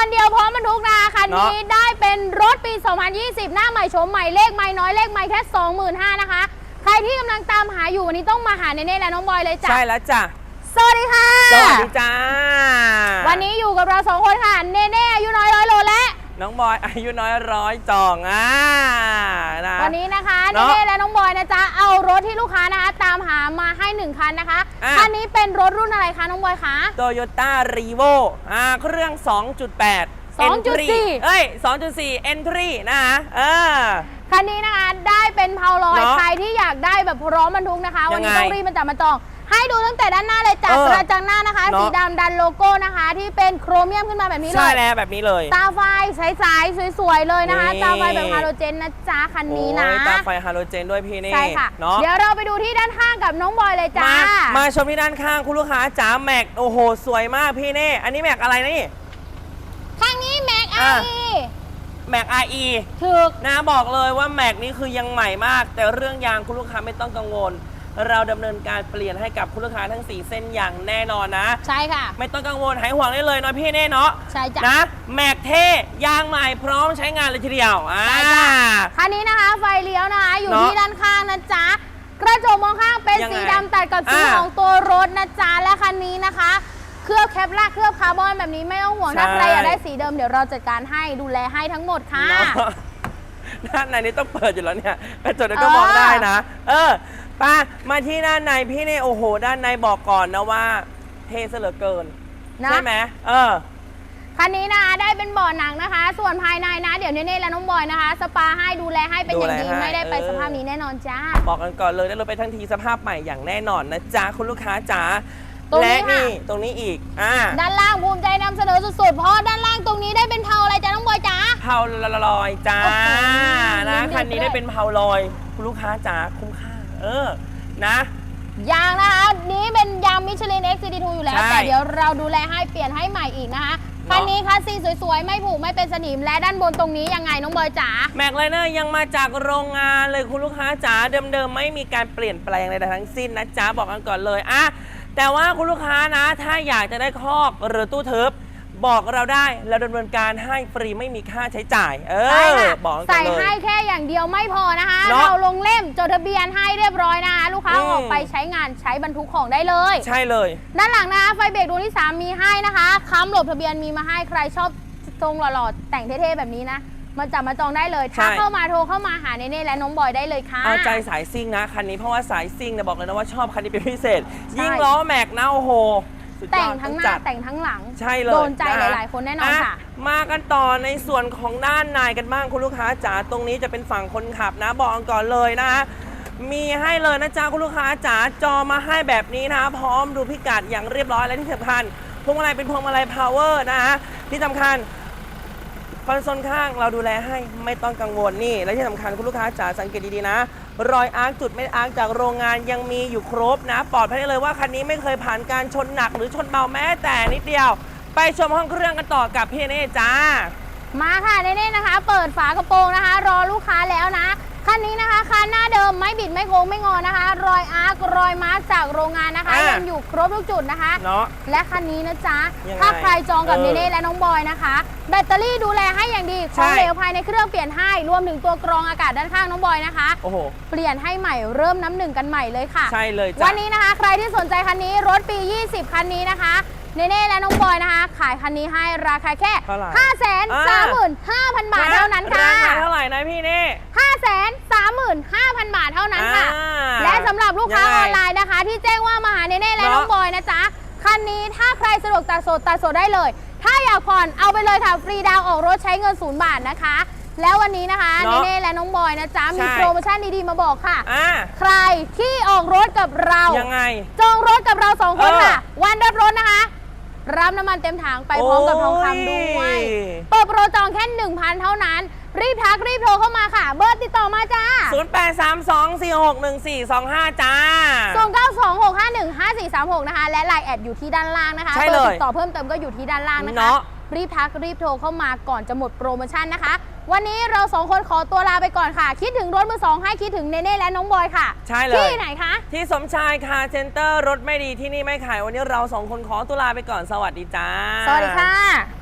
อนเดียวพร้อมบรรทุกนะคะคันนี้เนาะได้เป็นรถปี 2020 หน้าใหม่โฉมใหม่เลขไม่น้อยเลขไม่แค่ 25,000นะคะ ใครที่กำลังตามหาอยู่วันนี้ต้องมาหาเนเน่และน้องบอยเลยจ้ะใช่แล้วจ้ะสวัสดีค่ะ สวัสดีจ้า วันนี้อยู่กับเราสองคนค่ะ เนเน่อายุน้อยร้อยโลและ น้องบอยอายุน้อยร้อยจองอ่านะ วันนี้นะคะเนเนาะเน่และน้องบอยนะจ๊ะเอารถที่ลูกค้านะคะตามหามาให้หนึ่งคันนะคะอะ คันนี้เป็นรถรุ่นอะไรคะน้องบอยคะ โตโยต้ารีโวอ่าเครื่อง 2.8 2.4 Entry เอ้ย 2.4 Entry นะคะ เออ คันนี้นะคะได้เป็นเพาลอยเนาะใครที่อยากได้แบบพร้อมบรรทุกนะคะ วันนี้ยังไง ต้องรีบมาจับมาจอง ให้ดูตั้งแต่ด้านหน้าเลยจากเออกระจังหน้านะคะ เนาะสีดำดันโลโก้นะคะ ที่เป็นโครเมียมขึ้นมาแบบนี้เลใช่ย แล้วแบบนี้เลย ตาไฟใสๆสวยๆเลยนะคะ นี่ ตาไฟแบบฮาโลเจนนะจ๊ะคันนี้นะ โอ้ยตาไฟฮาโลเจนด้วยพี่นี่ใช่ค่ะ เนาะ เดี๋ยวเราไปดูที่ด้านข้างกับน้องบอยเลยจ้ามามาชมที่ด้านข้างคุณลูกค้าจ๋าแม็กโอ้โห สวยมากพี่เน่ อันนี้แม็กอะไรนะนี่ ข้างนี้แม็กไออะ แม็ก RE ถึกนะบอกเลยว่าแม็กนี้คือยังใหม่มาก แต่เรื่องยางคุณลูกค้าไม่ต้องกังวล เราดำเนินการเปลี่ยนให้กับคุณลูกค้าทั้ง 4 เส้นอย่างแน่นอนนะ ใช่ค่ะ ไม่ต้องกังวลหายห่วงได้เลยเนาะพี่เน่เนาะใช่จ้ะ นะแม็กเท่ยางใหม่พร้อมใช้งานเลยทีเดียวอ่า ใช่จ้ะ คันนี้นะคะ ไฟเลี้ยวนะคะอยู่เนาะที่ด้านข้างนะจ๊ะ กระจกมองข้างเป็นยังไงสีดำตัดกับสีอ่าของตัวรถนะจ๊ะ และคันนี้นะคะ เคลือบแคปลากเคลือบคาร์บอนแบบนี้ไม่ต้องห่วง ใช่ ถ้าใครอยากได้สีเดิมเดี๋ยวเราจัดการให้ดูแลให้ทั้งหมดค่ะ เนาะด้านในนี้ต้องเปิดอยู่แล้วเนี่ยกระจกเดี๋ยวก็เออมองได้นะ เออไป้ามาที่ด้านในพี่เนี่ยโอ้โห ด้านในบอกก่อนนะว่า เท่ซะเหลือเกิน นะ ใช่ไหมเออ คันนี้นะคะได้เป็นเบาะหนังนะคะ ส่วนภายในนะ เดี๋ยวเนเน่และน้องบอยนะคะ สปาให้ดูแลให้เป็นอย่างดีดูแลให้ ไม่ได้ไปเออสภาพนี้แน่นอนจ้า บอกกันก่อนเลยได้รถไปทั้งทีสภาพใหม่อย่างแน่นอนนะจ๊ะคุณลูกค้าจ๋าตรงนี้และค่ะ นี่ตรงนี้อีกอ่าด้านล่างภูมิใจนำเสนอสุดๆ เพราะด้านล่างตรงนี้ได้เป็นเทาอะไรจ้าน้องบอยจ้า เผาลอยจ้าโอ้โหนะยินดีคันนี้ด้วยได้เป็นเผาลอยคุณลูกค้าจ๋าคุ้มค่า เออนะยางนะคะนี้เป็นยางมิชลิน XCD2 อยู่แล้ว ใช่แต่เดี๋ยวเราดูแลให้เปลี่ยนให้ใหม่อีกนะคะคันนี้คัสซีสวยๆ ไม่ผุไม่เป็นสนิมและด้านบนตรงนี้ยังไงน้องบอยจ๋า แม็กไลเนอร์ยังมาจากโรงงานเลยคุณลูกค้าจ๋าเดิมๆ ไม่มีการเปลี่ยนแปลงใดๆทั้งสิ้นนะจ๊ะ บอกกันก่อนเลยอะแต่ว่าคุณลูกค้านะ ถ้าอยากจะได้คอกหรือตู้ทึบ บอกเราได้เราดำเนินการให้ฟรีไม่มีค่าใช้จ่าย เอใช่อ ค่ะบอกกันก่ใส่อนเลให้ยแค่อย่างเดียวไม่พอนะคะ เนอะเราลงเล่มจดทะเบียนให้เรียบร้อยนะคะลูกค้าอืม ออกไปใช้งานใช้บรรทุกของได้เลย ใช่เลย ด้านหลังนะคะไฟเบรกดวงที่ 3 มีให้นะคะค้ำหลบทะเบียนมีมาให้ใครชอบทรงหล่อๆ แต่งเท่ๆ แบบนี้นะ มาจับมาจองได้เลยถ้าใช่เข้ามาโทรเข้ามาหาเนเน่และน้องบอยได้เลยค่ะ เอาใจสายซิ่งนะคันนี้เพราะว่าสายซิ่งเนี่ยบอกเลยนะว่าชอบคันนี้เป็นพิเศษใช่ยิ่งล้อแม็กนะโอ้โห สุดยอดแต่งทั้งหจัน้าดแต่งทั้งหลังใช่เลยโดนใจะหลายๆ คนแน่นอนค่ะมากันต่อในส่วนของด้านในกันบ้างคุณลูกค้าจ๋าตรงนี้จะเป็นฝั่งคนขับนะบอกกันก่อนเลยนะมีให้เลยนะจ๊ะคุณลูกค้าจ๋าจอมาให้แบบนี้นะพร้อมดูพิกัดอย่างเรียบร้อยและที่สำคัญพวงมาลัยเป็นพวงมาลัยพาวเวอร์นะฮะที่สำคัญคอนโซลข้างเราดูแลให้ไม่ต้องกังวลนี่ และที่สำคัญคุณลูกค้าจ๋าสังเกตดีๆนะ รอยอาร์คจุดไม่อาร์คจากโรงงานยังมีอยู่ครบนะ ปลอดภัยได้เลยว่าคันนี้ไม่เคยผ่านการชนหนักหรือชนเบาแม้แต่นิดเดียว ไปชมห้องเครื่องกันต่อกับพี่เน่จ้า มาค่ะเน่ๆนะคะ เปิดฝากระโปรงนะคะ รอลูกค้าแล้วนะ คันนี้นะคะคันหน้าเดิมไม่บิดไม่โค้งไม่งอนะคะ รอยอาร์ครอยมาร์กจากโรงงานนะคะอะ ยังอยู่ครบทุกจุดนะคะ เนาะ และคันนี้นะจ๊ะ ยังไงถ้าใครจองกับเอเนอเน่และน้องบอยนะคะ แบตเตอรี่ดูแลให้อย่างดีขใช่ องเหลวภายในเครื่องเปลี่ยนให้รวมถึงตัวกรองอากาศด้านข้างน้องบอยนะคะ โอ้โห เปลี่ยนให้ใหม่เริ่มน้ำหนึ่งกันใหม่เลยค่ะ ใช่เลยจ้ะ วันนี้นะคะ ใครที่สนใจคันนี้รถปี 20 คันนี้นะคะ เนเน่และน้องบอยนะคะ ขายคันนี้ให้ราคาแค่ เท่าไหร่5 3 5 0 0 0 บาทเท่านั้นค่ะ ราคาเท่าไหร่นะพี่เน่ 5 3 5 0 0 0 บาทเท่านั้นค่ะ อ่าและสำหรับลูกค้ายังอไง อนไลน์นะคะ ที่แจ้งว่ามาหาเนเน่และเนอะน้องบอยนะจ๊ะ คันนี้ถ้าใครสะดวกตัดสดตัดสดได้เลย ถ้าอยากผ่อนเอาไปเลยค่ะ ฟรีดาวน์ออกรถใช้เงินศูนย์บาทนะคะ แล้ววันนี้นะคะเนเนอะเน่และน้องบอยนะจ๊ะ มีใช่ โปรโมชั่นดีๆมาบอกค่ะ อ่าใครที่ออกรถกับเรา ยังไง จองรถกับเราสองคนเออค่ะ วันรับรถนะคะ รับน้ำมันเต็มถังไปพร้อมกับทองคำด้วย โอ้ย เปิดโปรจองแค่ 1,000 เท่านั้น รีบทักรีบโทรเข้ามาค่ะ เบอร์ติดต่อมาจ้า 0832461425 จ้าส่ง926515436 นะคะ และไลน์แอดอยู่ที่ด้านล่างนะคะใช่เบอเลยร์ติดต่อเพิ่มเติมก็อยู่ที่ด้านล่างนะคะ เนาะ รีบทักรีบโทรเข้ามาก่อนจะหมดโปรโมชั่นนะคะ วันนี้เราสองคนขอตัวลาไปก่อนค่ะ คิดถึงรถมือสองให้คิดถึงเนเน่และน้องบอยค่ะใช่เลย ที่ไหนคะ ที่สมชายคาร์เซ็นเตอร์รถไม่ดีที่นี่ไม่ขาย วันนี้เราสองคนขอตุลาไปก่อนสวัสดีจ้า สวัสดีค่ะ